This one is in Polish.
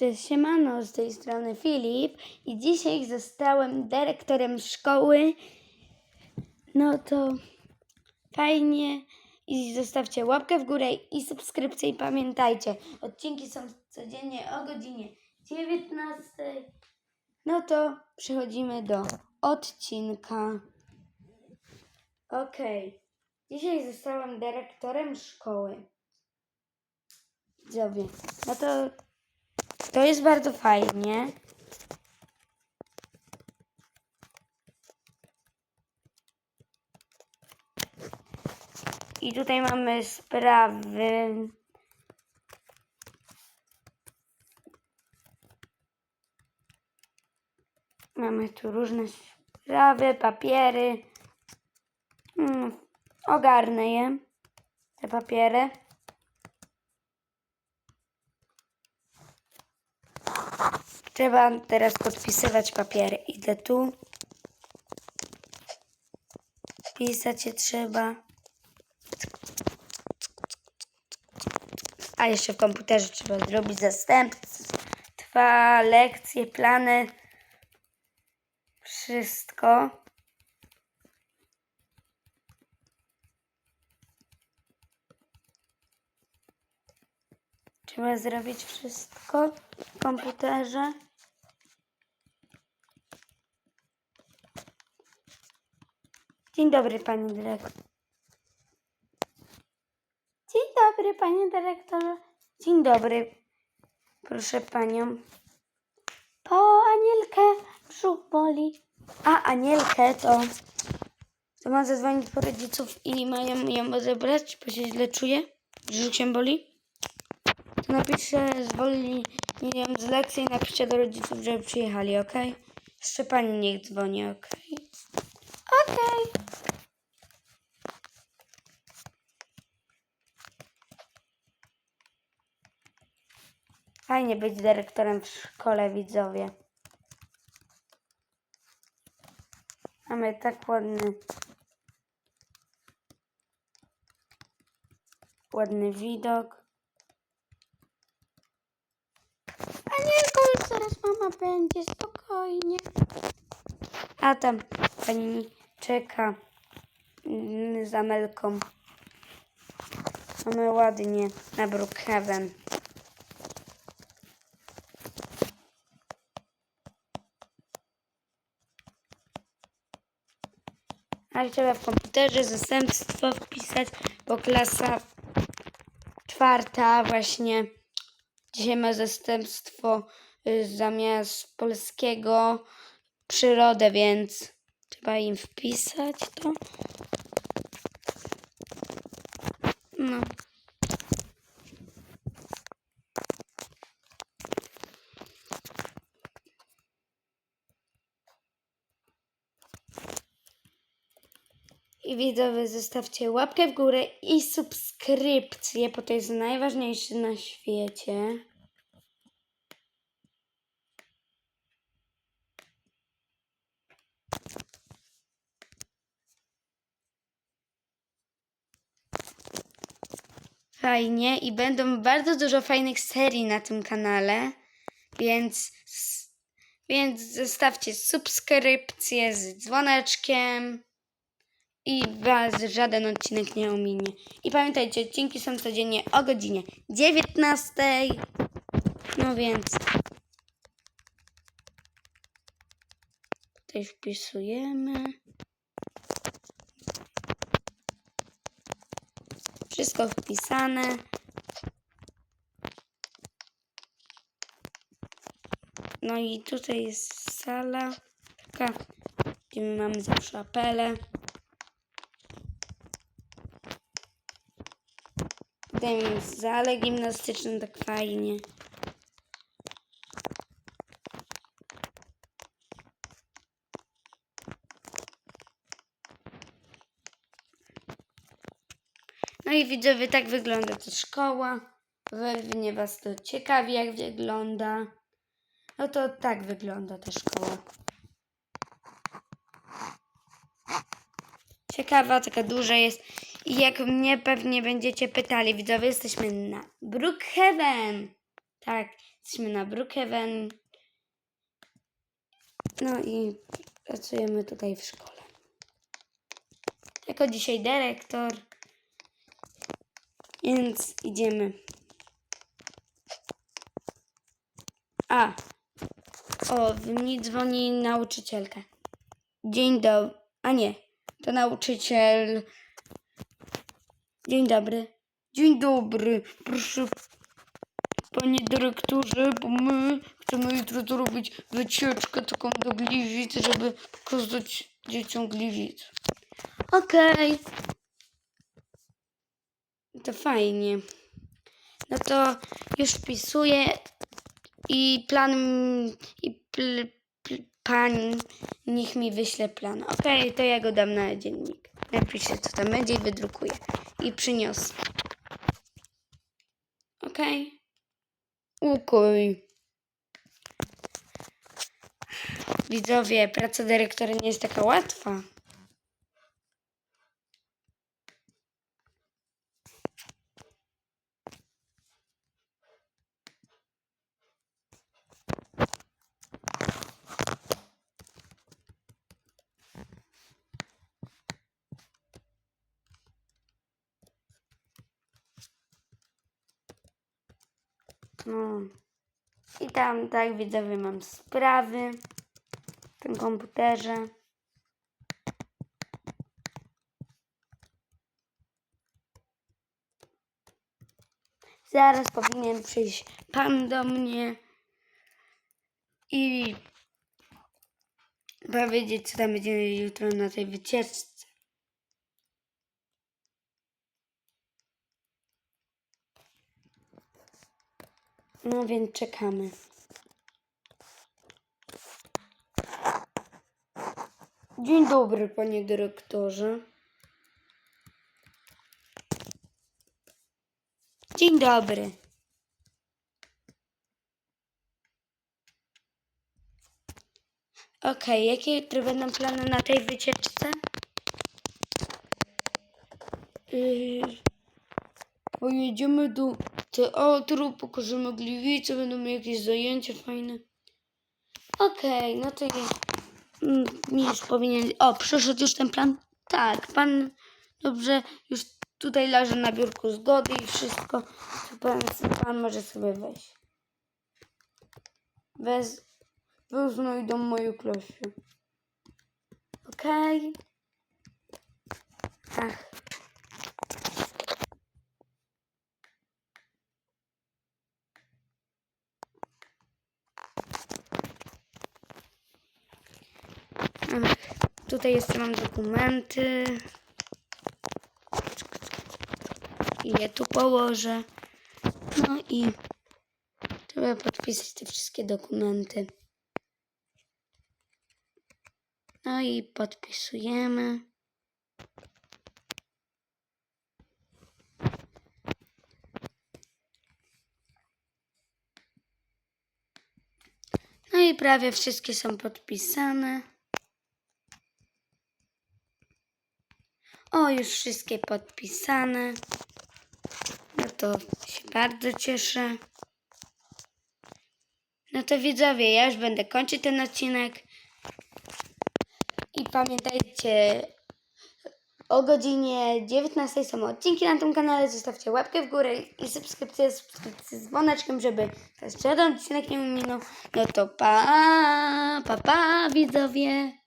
Cześć, siemano, z tej strony Filip i dzisiaj zostałem dyrektorem szkoły. No to fajnie i zostawcie łapkę w górę i subskrypcję i pamiętajcie, odcinki są codziennie o godzinie 19. No to przechodzimy do odcinka. Okej, dzisiaj zostałem dyrektorem szkoły. Widzowie, no to to jest bardzo fajnie. I tutaj mamy sprawy. Mamy tu różne sprawy, papiery. Mm, ogarnę je, te papiery. Trzeba teraz podpisywać papiery. Idę tu. Pisać je trzeba. A jeszcze w komputerze trzeba zrobić zastępstwa, lekcje, plany. Wszystko. Trzeba zrobić wszystko w komputerze. Dzień dobry, pani dyrektor. Dzień dobry, panie dyrektorze. Dzień dobry. Proszę panią. Po Anielkę brzuch boli. A Anielkę to... To ma zadzwonić po rodziców i mają ją odebrać, bo się źle czuje. Brzuch się boli. To napiszę, zwolnij ją z lekcji i napiszcie do rodziców, żeby przyjechali, ok? Jeszcze pani niech dzwoni, ok? Okej. Fajnie być dyrektorem w szkole, widzowie. Mamy tak ładny, ładny widok. Anielko, już zaraz mama będzie, spokojnie. A tam pani czeka mm, za Melką. Mamy ładnie na Brookhaven. Ale trzeba w komputerze zastępstwo wpisać, bo klasa czwarta właśnie dzisiaj ma zastępstwo y, zamiast polskiego przyrodę, więc trzeba im wpisać to. No. Widzowie, zostawcie łapkę w górę i subskrypcję, bo to jest najważniejsze na świecie. Fajnie i będą bardzo dużo fajnych serii na tym kanale, więc, więc zostawcie subskrypcję z dzwoneczkiem i Was żaden odcinek nie ominie. I pamiętajcie, odcinki są codziennie o godzinie 19. No więc tutaj wpisujemy. Wszystko wpisane. No i tutaj jest sala, taka, gdzie my mamy zawsze apele. Tutaj jest salę gimnastyczną, tak fajnie. No i widzowie, tak wygląda to szkoła. Pewnie Was to ciekawi, jak wygląda. No to tak wygląda ta szkoła. Ciekawa, taka duża jest. Jak mnie pewnie będziecie pytali, widzowie, jesteśmy na Brookhaven. Tak, jesteśmy na Brookhaven. No i pracujemy tutaj w szkole. Jako dzisiaj dyrektor. Więc idziemy. A. O, mi dzwoni nauczycielka. Dzień dobry. A nie, to nauczyciel. Dzień dobry. Dzień dobry. Proszę, panie dyrektorze, bo my chcemy jutro zrobić wycieczkę taką do Gliwic, żeby pokazać dzieciom Gliwic. Okej. To fajnie. No to już wpisuję i plan i pl, pl, pan niech mi wyśle plan. Okej, to ja go dam na dziennik. Napiszę co tam będzie i wydrukuję. I przyniosę. Okej. Okej. Widzowie, praca dyrektora nie jest taka łatwa. No. I tam, tak, widzowie, mam sprawy w tym komputerze. Zaraz powinien przyjść pan do mnie i powiedzieć, co tam będzie jutro na tej wycieczce. No więc czekamy. Dzień dobry, panie dyrektorze. Dzień dobry. Okej, jakie jutro będą plany na tej wycieczce? Yy, pojedziemy do teatru, pokażemy Gliwice, będą jakieś zajęcia fajne. Okej, no to mi już powinien... O, przyszedł już ten plan? Tak, pan dobrze już tutaj leży na biurku zgody i wszystko. Pan, pan może sobie wejść. Wez, wyznajdą moją klasę. Okej. Ach. Ach, Tutaj jeszcze mam dokumenty. I je tu położę. No i trzeba podpisać te wszystkie dokumenty. No i podpisujemy. No i prawie wszystkie są podpisane. O, już wszystkie podpisane. No to się bardzo cieszę. No to widzowie, ja już będę kończyć ten odcinek. I pamiętajcie, o godzinie 19 są odcinki na tym kanale. Zostawcie łapkę w górę i subskrypcję, subskrypcję z dzwoneczkiem, żeby żaden odcinek nie minął. No to pa, pa, pa widzowie.